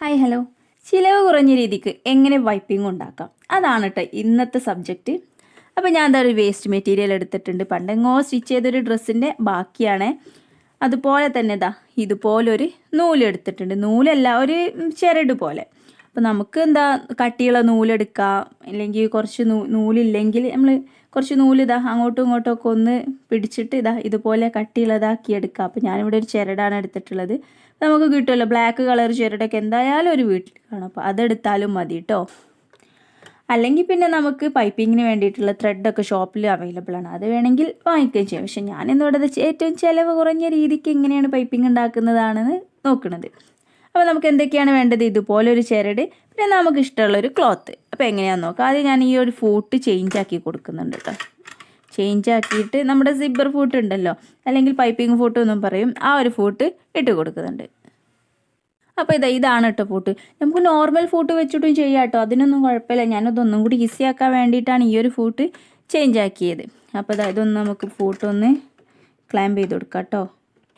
Hi hello ചിലവ് കുറഞ്ഞ രീതിക്ക് എങ്ങനെ വൈപ്പിംഗ് ഉണ്ടാക്കാം? അതാണ് കേട്ടോ ഇന്നത്തെ സബ്ജക്റ്റ് അപ്പോൾ ഞാൻ എന്താ ഒരു വേസ്റ്റ് മെറ്റീരിയൽ എടുത്തിട്ടുണ്ട്. പണ്ടെങ്ങോ സ്റ്റിച്ച് ചെയ്തൊരു ഡ്രസ്സിന്റെ ബാക്കിയാണ്. അതുപോലെ തന്നെ ഇതാ ഇതുപോലൊരു നൂലെടുത്തിട്ടുണ്ട് നൂലല്ല ഒരു ചിരട് പോലെ. അപ്പോൾ നമുക്ക് എന്താ കട്ടിയുള്ള നൂലെടുക്കാം അല്ലെങ്കിൽ കുറച്ച് നൂ നൂലില്ലെങ്കിൽ നമ്മൾ കുറച്ച് നൂൽ ഇതാ അങ്ങോട്ടും ഇങ്ങോട്ടും ഒക്കെ ഒന്ന് പിടിച്ചിട്ട് ഇതാ ഇതുപോലെ കട്ടിയുള്ളതാക്കി എടുക്കാം. അപ്പോൾ ഞാനിവിടെ ഒരു ചിരടാണ് എടുത്തിട്ടുള്ളത്. നമുക്ക് കിട്ടുമല്ലോ. ബ്ലാക്ക് കളർ ചേരട്ടൊക്കെ എന്തായാലും ഒരു വീട്ടിൽ കാണും. അപ്പോൾ അതെടുത്താലും മതി കേട്ടോ അല്ലെങ്കിൽ പിന്നെ നമുക്ക് പൈപ്പിങ്ങിന് വേണ്ടിയിട്ടുള്ള ത്രെഡൊക്കെ ഷോപ്പിൽ അവൈലബിൾ ആണ്. അത് വേണമെങ്കിൽ വാങ്ങിക്കുകയും ചെയ്യാം. പക്ഷേ ഞാൻ ഇന്നിവിടെ ഏറ്റവും ചിലവ് കുറഞ്ഞ രീതിക്ക് എങ്ങനെയാണ് പൈപ്പിംഗ് ഉണ്ടാക്കുന്നതാണെന്ന് നോക്കുന്നത് അപ്പോൾ നമുക്ക് എന്തൊക്കെയാണ് വേണ്ടത്? ഇതുപോലെ ഒരു ചിരട് പിന്നെ നമുക്ക് ഇഷ്ടമുള്ളൊരു ക്ലോത്ത് അപ്പോൾ എങ്ങനെയാണെന്ന് നോക്കാം. ആദ്യം ഞാൻ ഈ ഒരു ഫൂട്ട് ചേഞ്ച് ആക്കി കൊടുക്കുന്നുണ്ട് കേട്ടോ ചേഞ്ച് ആക്കിയിട്ട് നമ്മുടെ സിബ്ബർ ഫൂട്ട് ഉണ്ടല്ലോ അല്ലെങ്കിൽ പൈപ്പിംഗ് ഫൂട്ട് എന്നും പറയും ആ ഒരു ഫൂട്ട് ഇട്ട് കൊടുക്കുന്നുണ്ട്. അപ്പോൾ ഇതാ ഇതാണ് കേട്ടോ ഫൂട്ട് നമുക്ക് നോർമൽ ഫൂട്ട് വെച്ചിട്ടും ചെയ്യാം കേട്ടോ. അതിനൊന്നും കുഴപ്പമില്ല. ഞാനതൊന്നും കൂടി ഈസി ആക്കാൻ വേണ്ടിയിട്ടാണ് ഈ ഒരു ഫൂട്ട് ചേഞ്ച് ആക്കിയത്. അപ്പോൾ ഇതാ ഇതൊന്ന് നമുക്ക് ഫൂട്ട് ഒന്ന് ക്ലാമ്പ് ചെയ്ത് കൊടുക്കാം കേട്ടോ.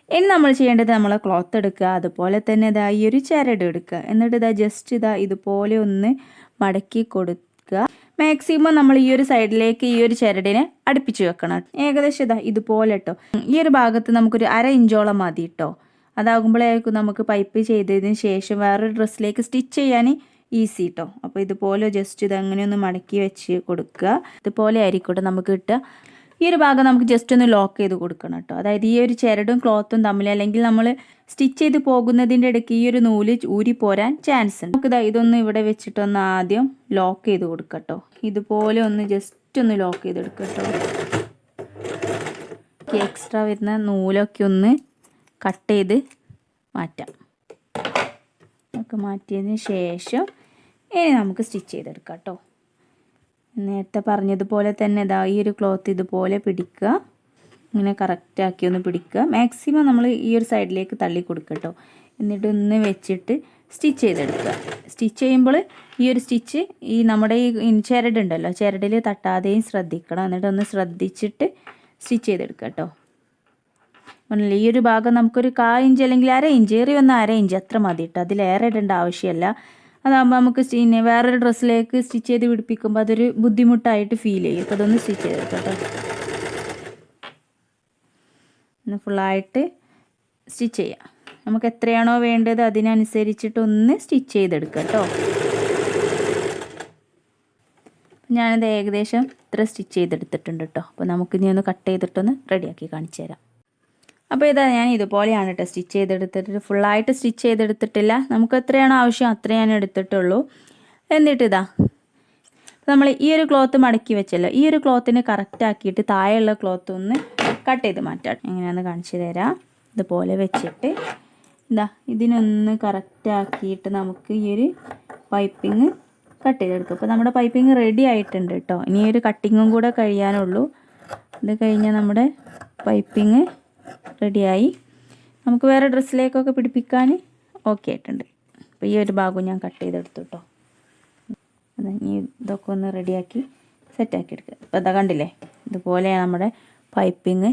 ഇനി നമ്മൾ ചെയ്യേണ്ടത് നമ്മളെ ക്ലോത്ത് എടുക്കുക. അതുപോലെ തന്നെ ഇതാ ഈ ഒരു ചരട് എടുക്കുക. എന്നിട്ട് ഇതാ ജസ്റ്റ് ഇതാ ഇതുപോലെ ഒന്ന് മടക്കി കൊടുക്കുക മാക്സിമം നമ്മൾ ഈ ഒരു സൈഡിലേക്ക് ഈ ഒരു ചരടിനെ അടുപ്പിച്ച് വെക്കണം. ഏകദേശം ഇതാ ഇതുപോലെ കേട്ടോ ഈ ഒരു ഭാഗത്ത് നമുക്കൊരു അര ഇഞ്ചോളം മതി കേട്ടോ അതാകുമ്പോഴേക്കും നമുക്ക് പൈപ്പ് ചെയ്തതിന് ശേഷം വേറൊരു ഡ്രസ്സിലേക്ക് സ്റ്റിച്ച് ചെയ്യാൻ ഈസി കേട്ടോ അപ്പോൾ ഇതുപോലെ ജസ്റ്റ് ഇത് ഒന്ന് മടക്കി വെച്ച് കൊടുക്കുക. ഇതുപോലെ ആയിരിക്കട്ടെ നമുക്ക് കിട്ടുക. ഈ ഒരു ഭാഗം നമുക്ക് ജസ്റ്റ് ഒന്ന് ലോക്ക് ചെയ്ത് കൊടുക്കണം കേട്ടോ അതായത് ഈ ഒരു ചിരടും ക്ലോത്തും തമ്മിൽ അല്ലെങ്കിൽ നമ്മൾ സ്റ്റിച്ച് ചെയ്ത് പോകുന്നതിന്റെ ഇടയ്ക്ക് ഈ ഒരു നൂൽ ഊരി പോരാൻ ചാൻസ് ഉണ്ട്. നമുക്ക് ഇതാ ഇതൊന്ന് ഇവിടെ വെച്ചിട്ടൊന്ന് ആദ്യം ലോക്ക് ചെയ്ത് കൊടുക്കട്ടോ ഇതുപോലെ ഒന്ന് ജസ്റ്റ് ഒന്ന് ലോക്ക് ചെയ്ത് എടുക്കട്ടോ എക്സ്ട്രാ വരുന്ന നൂലൊക്കെ ഒന്ന് കട്ട് ചെയ്ത് മാറ്റാം. ഒക്കെ മാറ്റിയതിന് ശേഷം ഇനി നമുക്ക് സ്റ്റിച്ച് ചെയ്തെടുക്കാം കേട്ടോ നേരത്തെ പറഞ്ഞതുപോലെ തന്നെ ഇതാ ഈ ഒരു ക്ലോത്ത് ഇതുപോലെ പിടിക്കുക. ഇങ്ങനെ കറക്റ്റാക്കി ഒന്ന് പിടിക്കുക. മാക്സിമം നമ്മൾ ഈ ഒരു സൈഡിലേക്ക് തള്ളി കൊടുക്കുക കേട്ടോ എന്നിട്ട് ഒന്ന് വെച്ചിട്ട് സ്റ്റിച്ച് ചെയ്തെടുക്കുക. സ്റ്റിച്ച് ചെയ്യുമ്പോൾ ഈ ഒരു സ്റ്റിച്ച് ഈ നമ്മുടെ ഈ ചിരടുണ്ടല്ലോ ചിരടിൽ തട്ടാതെയും ശ്രദ്ധിക്കണം. എന്നിട്ട് ഒന്ന് ശ്രദ്ധിച്ചിട്ട് സ്റ്റിച്ച് ചെയ്തെടുക്കുക കേട്ടോ. പറഞ്ഞില്ല ഈ ഒരു ഭാഗം നമുക്കൊരു കാ ഇഞ്ച് അല്ലെങ്കിൽ അര ഇഞ്ച് ഏറി വന്ന അര ഇഞ്ച് അത്ര മതി കേട്ടോ അതിലേറെ ഇടേണ്ട ആവശ്യമല്ല. അതാകുമ്പോൾ നമുക്ക് പിന്നെ വേറൊരു ഡ്രസ്സിലേക്ക് സ്റ്റിച്ച് ചെയ്ത് പിടിപ്പിക്കുമ്പോൾ അതൊരു ബുദ്ധിമുട്ടായിട്ട് ഫീൽ ചെയ്യും. അപ്പോൾ അതൊന്ന് സ്റ്റിച്ച് ചെയ്ത് കേട്ടോ. ഒന്ന് ഫുള്ളായിട്ട് സ്റ്റിച്ച് ചെയ്യാം. നമുക്ക് എത്രയാണോ വേണ്ടത് അതിനനുസരിച്ചിട്ട് ഒന്ന് സ്റ്റിച്ച് ചെയ്തെടുക്കുക കേട്ടോ. ഞാനത് ഏകദേശം ഇത്ര സ്റ്റിച്ച് ചെയ്തെടുത്തിട്ടുണ്ട് കേട്ടോ. അപ്പോൾ നമുക്കിനി ഒന്ന് കട്ട് ചെയ്തിട്ടൊന്ന് റെഡിയാക്കി കാണിച്ചു തരാം അപ്പോൾ ഇതാ ഞാൻ ഇതുപോലെയാണ് കേട്ടോ സ്റ്റിച്ച് ചെയ്തെടുത്തിട്ട് ഫുള്ളായിട്ട് സ്റ്റിച്ച് ചെയ്തെടുത്തിട്ടില്ല. നമുക്ക് എത്രയാണോ ആവശ്യം അത്രേ ഞാൻ എടുത്തിട്ടുള്ളൂ. എന്നിട്ട് ഇതാ നമ്മൾ ഈ ഒരു ക്ലോത്ത് മടക്കി വെച്ചല്ലോ. ഈ ഒരു ക്ലോത്തിന് കറക്റ്റ് ആക്കിയിട്ട് താഴെയുള്ള ക്ലോത്ത് ഒന്ന് കട്ട് ചെയ്ത് മാറ്റാം. എങ്ങനെയാണെന്ന് കാണിച്ചു തരാം. ഇതുപോലെ വെച്ചിട്ട് ഇതാ ഇതിനൊന്ന് കറക്റ്റ് ആക്കിയിട്ട് നമുക്ക് ഈ ഒരു പൈപ്പിങ് കട്ട് ചെയ്തെടുക്കും. അപ്പോൾ നമ്മുടെ പൈപ്പിങ് റെഡി ആയിട്ടുണ്ട് കേട്ടോ ഇനി ഒരു കട്ടിങ്ങും കൂടെ കഴിയാനുള്ളൂ. ഇത് കഴിഞ്ഞാൽ നമ്മുടെ പൈപ്പിങ് റെഡിയായി. നമുക്ക് വേറെ ഡ്രസ്സിലേക്കൊക്കെ പിടിപ്പിക്കാൻ ഓക്കെ ആയിട്ടുണ്ട്. അപ്പോൾ ഈ ഒരു ഭാഗവും ഞാൻ കട്ട് ചെയ്തെടുത്തു കേട്ടോ ഇനി ഇതൊക്കെ ഒന്ന് റെഡിയാക്കി സെറ്റാക്കി എടുക്കുക. അപ്പോൾ ഇതാ കണ്ടില്ലേ? ഇതുപോലെയാണ് നമ്മുടെ പൈപ്പിങ്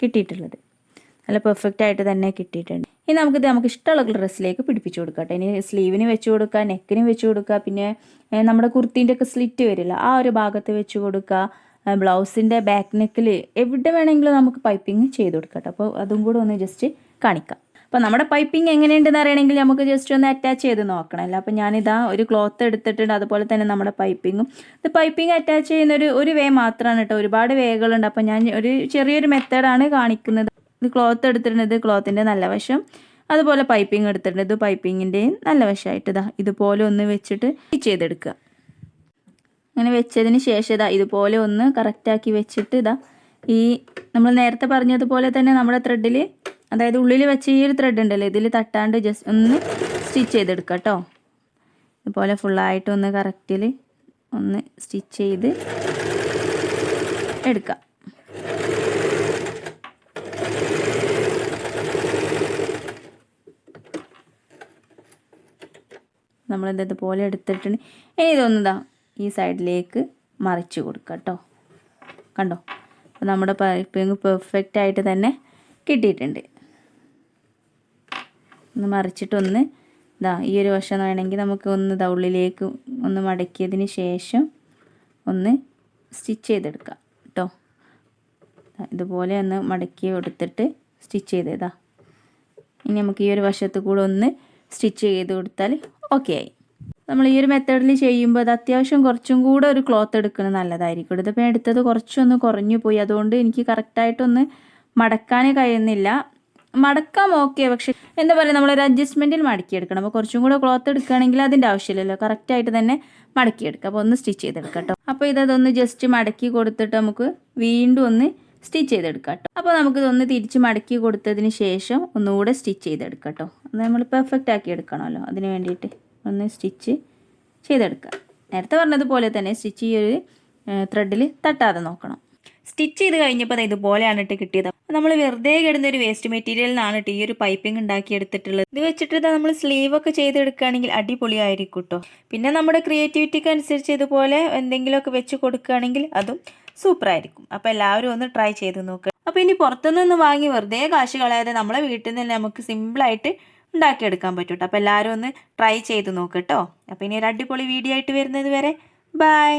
കിട്ടിയിട്ടുള്ളത്. നല്ല പെർഫെക്റ്റ് ആയിട്ട് തന്നെ കിട്ടിയിട്ടുണ്ട്. ഇനി നമുക്കിത് നമുക്ക് ഇഷ്ടമുള്ള ഡ്രസ്സിലേക്ക് പിടിപ്പിച്ചു കൊടുക്കട്ടെ ഇനി സ്ലീവിന് വെച്ച് കൊടുക്കുക നെക്കിന് വെച്ച് കൊടുക്കുക പിന്നെ നമ്മുടെ കുർത്തീന്റെ ഒക്കെ സ്ലിറ്റ് വരില്ല. ആ ഒരു ഭാഗത്ത് വെച്ച് കൊടുക്കുക. ബ്ലൗസിന്റെ ബാക്ക് നെക്കിൽ എവിടെ വേണമെങ്കിലും നമുക്ക് പൈപ്പിംഗ് ചെയ്ത് കൊടുക്കട്ടെ അപ്പോൾ അതും കൂടെ ഒന്ന് ജസ്റ്റ് കാണിക്കാം. അപ്പോൾ നമ്മുടെ പൈപ്പിംഗ് എങ്ങനെയുണ്ടെന്ന് അറിയണമെങ്കിൽ നമുക്ക് ജസ്റ്റ് ഒന്ന് അറ്റാച്ച് ചെയ്ത് നോക്കണമല്ലോ അപ്പോൾ ഞാനിതാ ഒരു ക്ലോത്ത് എടുത്തിട്ടുണ്ട്. അതുപോലെ തന്നെ നമ്മുടെ പൈപ്പിങ്ങും ഇത് പൈപ്പിംഗ് അറ്റാച്ച് ചെയ്യുന്ന ഒരു ഒരു വേ മാത്രമാണ് കേട്ടോ. ഒരുപാട് വേകളുണ്ട്. അപ്പോൾ ഞാൻ ഒരു ചെറിയൊരു മെത്തേഡാണ് കാണിക്കുന്നത്. ഇത് ക്ലോത്ത് എടുത്തിട്ടുണ്ട്. ക്ലോത്തിന്റെ നല്ല വശം. അതുപോലെ പൈപ്പിംഗ് എടുത്തിട്ടുണ്ട്. ഇത് പൈപ്പിങ്ങിന്റെയും നല്ല വശമായിട്ട് ഇതാ ഇതുപോലെ ഒന്ന് വെച്ചിട്ട് ചെയ്തെടുക്കുക. അങ്ങനെ വെച്ചതിന് ശേഷം ഇതാ ഇതുപോലെ ഒന്ന് കറക്റ്റാക്കി വെച്ചിട്ട് ഇതാ ഈ നമ്മൾ നേരത്തെ പറഞ്ഞതുപോലെ തന്നെ നമ്മുടെ ത്രെഡിൽ അതായത് ഉള്ളിൽ വെച്ച ഈ ഒരു ത്രെഡ് ഉണ്ടല്ലോ ഇതിൽ തട്ടാണ്ട് ജസ്റ്റ് ഒന്ന് സ്റ്റിച്ച് ചെയ്തെടുക്കുക കേട്ടോ ഇതുപോലെ ഫുള്ളായിട്ട് ഒന്ന് കറക്റ്റിൽ ഒന്ന് സ്റ്റിച്ച് ചെയ്ത് എടുക്കാം. നമ്മളിത് ഇതുപോലെ എടുത്തിട്ടുണ്ട്. ഇനി ഇതൊന്നതാ ഈ സൈഡിലേക്ക് മറിച്ച് കൊടുക്കുക കേട്ടോ. കണ്ടോ? അപ്പോൾ നമ്മുടെ പൈപ്പിംഗ് പെർഫെക്റ്റ് ആയിട്ട് തന്നെ കിട്ടിയിട്ടുണ്ട്. ഒന്ന് മറിച്ചിട്ടൊന്ന് ഇതാ ഈ ഒരു വശം വേണമെങ്കിൽ നമുക്ക് ഒന്ന് ഉള്ളിലേക്ക് ഒന്ന് മടക്കിയതിന് ശേഷം ഒന്ന് സ്റ്റിച്ച് ചെയ്തെടുക്കാം കേട്ടോ. ഇതുപോലെ ഒന്ന് മടക്കി എടുത്തിട്ട് സ്റ്റിച്ച് ചെയ്തതാ. ഇനി നമുക്ക് ഈ ഒരു വശത്ത് കൂടെ ഒന്ന് സ്റ്റിച്ച് ചെയ്ത് കൊടുത്താൽ ഓക്കെ ആയി. നമ്മൾ ഈ ഒരു മെത്തേഡിൽ ചെയ്യുമ്പോൾ അത് അത്യാവശ്യം കുറച്ചും കൂടെ ഒരു ക്ലോത്ത് എടുക്കുന്നത് നല്ലതായിരിക്കും. ഇതിപ്പോൾ എടുത്തത് കുറച്ചൊന്ന് കുറഞ്ഞു പോയി. അതുകൊണ്ട് എനിക്ക് കറക്റ്റായിട്ടൊന്ന് മടക്കാനേ കഴിയുന്നില്ല. മടക്കാം ഓക്കെ പക്ഷെ എന്താ പറയുക നമ്മളൊരു അഡ്ജസ്റ്റ്മെന്റിൽ മടക്കിയെടുക്കണം. അപ്പോൾ കുറച്ചും കൂടെ ക്ലോത്ത് എടുക്കുകയാണെങ്കിൽ അതിന്റെ ആവശ്യമില്ലല്ലോ. കറക്റ്റായിട്ട് തന്നെ മടക്കിയെടുക്കുക അപ്പോൾ ഒന്ന് സ്റ്റിച്ച് ചെയ്തെടുക്കാം അപ്പോൾ ഇതൊന്ന് ജസ്റ്റ് മടക്കി കൊടുത്തിട്ട് നമുക്ക് വീണ്ടും ഒന്ന് സ്റ്റിച്ച് ചെയ്തെടുക്കാം കേട്ടോ അപ്പോൾ നമുക്കിതൊന്ന് തിരിച്ച് മടക്കി കൊടുത്തതിന് ശേഷം ഒന്നുകൂടെ സ്റ്റിച്ച് ചെയ്തെടുക്കാം കേട്ടോ അത് നമ്മൾ പെർഫെക്റ്റ് ആക്കി എടുക്കണമല്ലോ. അതിന് വേണ്ടിയിട്ട്. ഒന്ന് സ്റ്റിച്ച് ചെയ്തെടുക്കുക. നേരത്തെ പറഞ്ഞതുപോലെ തന്നെ സ്റ്റിച്ച് ഈ ഒരു ത്രെഡിൽ തട്ടാതെ നോക്കണം. സ്റ്റിച്ച് ചെയ്ത് കഴിഞ്ഞപ്പോൾ ഇതുപോലെയാണ് ഇട്ട് കിട്ടിയത്. നമ്മൾ വെറുതെ കിടന്ന ഒരു വേസ്റ്റ് മെറ്റീരിയൽ നിന്നാണ് ഈ ഒരു പൈപ്പിംഗ് ഉണ്ടാക്കിയെടുത്തിട്ടുള്ളത് ഇത് വെച്ചിട്ട് നമ്മൾ സ്ലീവ് ഒക്കെ ചെയ്തെടുക്കുകയാണെങ്കിൽ അടിപൊളിയായിരിക്കും കേട്ടോ പിന്നെ നമ്മുടെ ക്രിയേറ്റിവിറ്റിക്ക് അനുസരിച്ച് ഇതുപോലെ എന്തെങ്കിലുമൊക്കെ വെച്ച് കൊടുക്കുകയാണെങ്കിൽ അതും സൂപ്പറായിരിക്കും അപ്പോൾ എല്ലാവരും ഒന്ന് ട്രൈ ചെയ്ത് നോക്കുക അപ്പോൾ ഇനി പുറത്തുനിന്ന് വാങ്ങി വെറുതെ കാശ് കളയാതെ നമ്മളെ വീട്ടിൽ നിന്ന് തന്നെ നമുക്ക് സിമ്പിളായിട്ട് ഉണ്ടാക്കിയെടുക്കാൻ പറ്റും കേട്ടോ അപ്പോൾ എല്ലാവരും ഒന്ന് ട്രൈ ചെയ്ത് നോക്കട്ടോ കേട്ടോ അപ്പോൾ ഇനി ഒരു അടിപൊളി വീഡിയോ ആയിട്ട് വരുന്നത് വരെ. ബൈ